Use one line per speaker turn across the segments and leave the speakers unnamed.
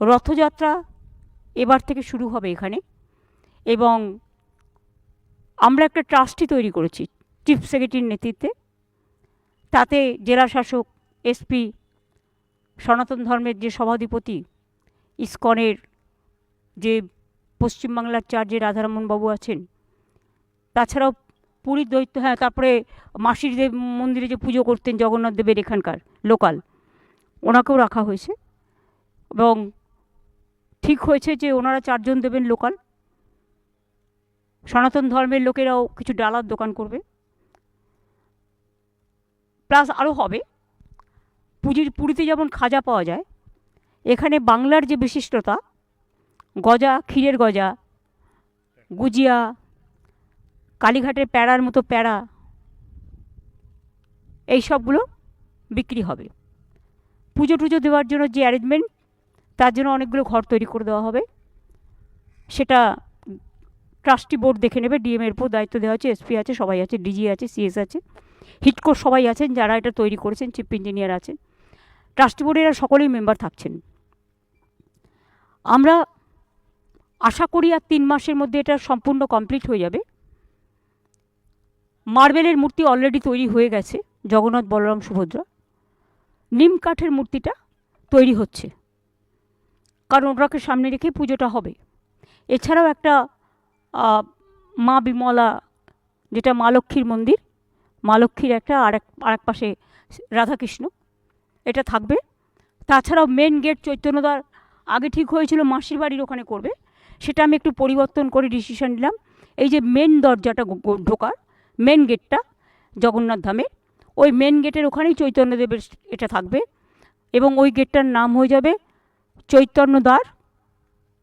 রথযাত্রা এবার থেকে শুরু হবে এখানে। এবং আমরা একটা ট্রাস্টি তৈরি করেছি চিফ সেক্রেটারির নেতৃত্বে। তাতে জেলা শাসক এসপি সনাতন ধর্মের যে সভাধিপতি, ইসকনের যে পশ্চিমবাংলার চার যে রাধারমন বাবু আছেন, তাছাড়াও পুরীর দৈত্য হ্যাঁ তারপরে মাসির দেব মন্দিরে যে পুজো করতেন জগন্নাথ দেবের এখানকার লোকাল, ওনাকেও রাখা হয়েছে। এবং ঠিক হয়েছে যে ওনারা চারজন দেবেন লোকাল। সনাতন ধর্মের লোকেরাও কিছু ডালার দোকান করবে। প্লাস আরও হবে পুজির পুরীতে যেমন খাজা পাওয়া যায়, এখানে বাংলার যে বিশিষ্টতা, গজা, ক্ষীরের গজা, গুজিয়া, কালীঘাটের প্যাড়ার মতো প্যাড়া এই সবগুলো বিক্রি হবে। পুজো টুজো দেওয়ার জন্য যে অ্যারেঞ্জমেন্ট তার জন্য অনেকগুলো ঘর তৈরি করে দেওয়া হবে। সেটা ট্রাস্টি বোর্ড দেখে নেবে ডিএমের উপর দায়িত্ব দেওয়া আছে এসপি আছে, সবাই আছে, ডিজি আছে সিএস আছে, হিটকোর সবাই আছেন যারা এটা তৈরি করেছেন, চিফ ইঞ্জিনিয়ার আছেন ট্রাস্টি বোর্ডের সকলেই মেম্বার থাকছেন। আমরা আশা করি আর তিন মাসের মধ্যে এটা সম্পূর্ণ কমপ্লিট হয়ে যাবে। মার্বেলের মূর্তি অলরেডি তৈরি হয়ে গেছে, জগন্নাথ বলরাম সুভদ্রা। নিম কাঠের মূর্তিটা তৈরি হচ্ছে। কারণ ওটাকে সামনে রেখে পুজোটা হবে। এছাড়াও একটা মা বিমলা, যেটা মা লক্ষ্মীর মন্দির, মা লক্ষ্মীর একটা আরেক আরেক পাশে রাধাকৃষ্ণ, এটা থাকবে। তাছাড়াও মেন গেট চৈতন্যদার আগে ঠিক হয়েছিল মাসির বাড়ির ওখানে করবে। সেটা আমি একটু পরিবর্তন করে ডিসিশন নিলাম। এই যে মেন দরজাটা ঢোকার মেন গেটটা জগন্নাথ ধামে ওই মেন গেটের ওখানেই চৈতন্যদেবের এটা থাকবে এবং ওই গেটটার নাম হয়ে যাবে চৈতন্যদ্বার,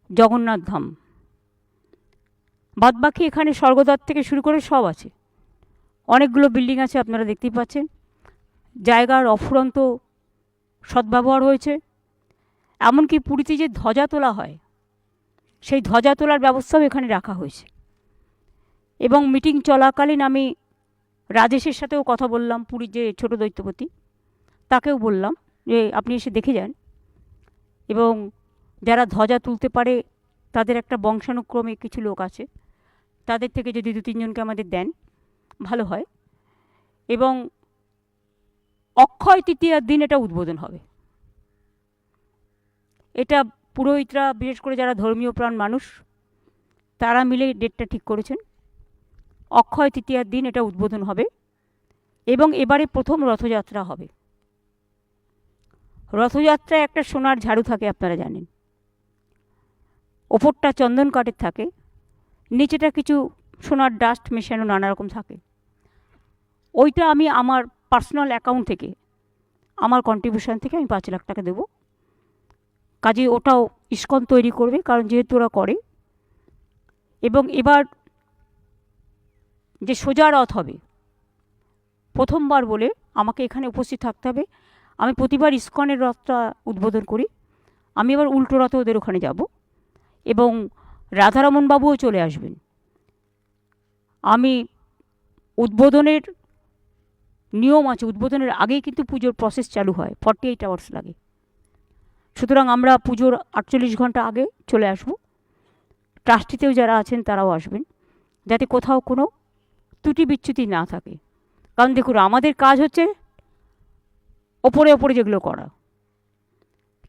জগন্নাথ ধাম। বাদবাকি এখানে স্বর্গদ্বার থেকে শুরু করে সব আছে। অনেকগুলো বিল্ডিং আছে, আপনারা দেখতেই পাচ্ছেন। জায়গার অফুরন্ত সদ্ব্যবহার হয়েছে। এমনকি পুরীতে যে ধ্বজা তোলা হয়, সেই ধ্বজা তোলার ব্যবস্থাও এখানে রাখা হয়েছে। এবং মিটিং চলাকালীন আমি রাজেশের সাথেও কথা বললাম, পুরীর যে ছোট দৈত্যপতি, তাকেও বললাম যে, আপনি এসে দেখে যান। এবং যারা ধ্বজা তুলতে পারে, তাদের একটা বংশানুক্রমে কিছু লোক আছে। তাদের থেকে যদি দু তিনজনকে আমাদের দেন, ভালো হয়। এবং অক্ষয় তৃতীয়ার দিন এটা উদ্বোধন হবে। এটা পুরোহিতরা, বিশেষ করে যারা ধর্মীয় প্রাণ মানুষ, তারা মিলে ডেটটা ঠিক করেছেন। অক্ষয় তৃতীয়ার দিন এটা উদ্বোধন হবে এবং এবারে প্রথম রথযাত্রা হবে। রথযাত্রায় একটা সোনার ঝাড়ু থাকে, আপনারা জানেন। ওপরটা চন্দন কাঠের থাকে, নিচেটা কিছু সোনার ডাস্ট মেশানো নানা রকম থাকে। ওইটা আমি আমার পার্সোনাল অ্যাকাউন্ট থেকে, আমার কন্ট্রিবিউশন থেকে আমি পাঁচ লাখ টাকা দেবো। কাজে ওটাও ইস্কন তৈরি করবে, কারণ যেহেতু ওরা করে। এবং এবার যে সোজা রথ হবে, প্রথমবার বলে আমাকে এখানে উপস্থিত থাকতে হবে। আমি প্রতিবার ইস্কনের রথটা উদ্বোধন করি। আমি এবার উল্টো রথে ওদের ওখানে যাব এবং রাধারমন বাবুও চলে আসবেন। আমি উদ্বোধনের নিয়ম আছে, উদ্বোধনের আগেই কিন্তু পুজোর প্রসেস চালু হয় ফর্টি এইট আওয়ার্স লাগে। সুতরাং আমরা পুজোর আটচল্লিশ ঘণ্টা আগে চলে আসব। ট্রাস্টিতেও যারা আছেন তারাও আসবেন, যাতে কোথাও কোনো ত্রুটি বিচ্যুতি না থাকে। কারণ দেখুন, আমাদের কাজ হচ্ছে ওপরে ওপরে যেগুলো করা।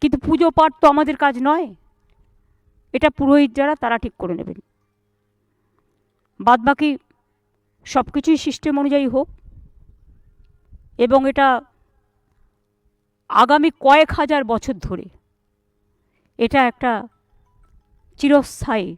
কিন্তু পুজো পাঠ তো আমাদের কাজ নয়। এটা পুরোহিত যারা, তারা ঠিক করে নেবেন। বাদবাকি সব কিছুই সিস্টেম অনুযায়ী হোক এবং এটা আগামী কয়েক হাজার বছর ধরে এটা একটা চিরস্থায়ী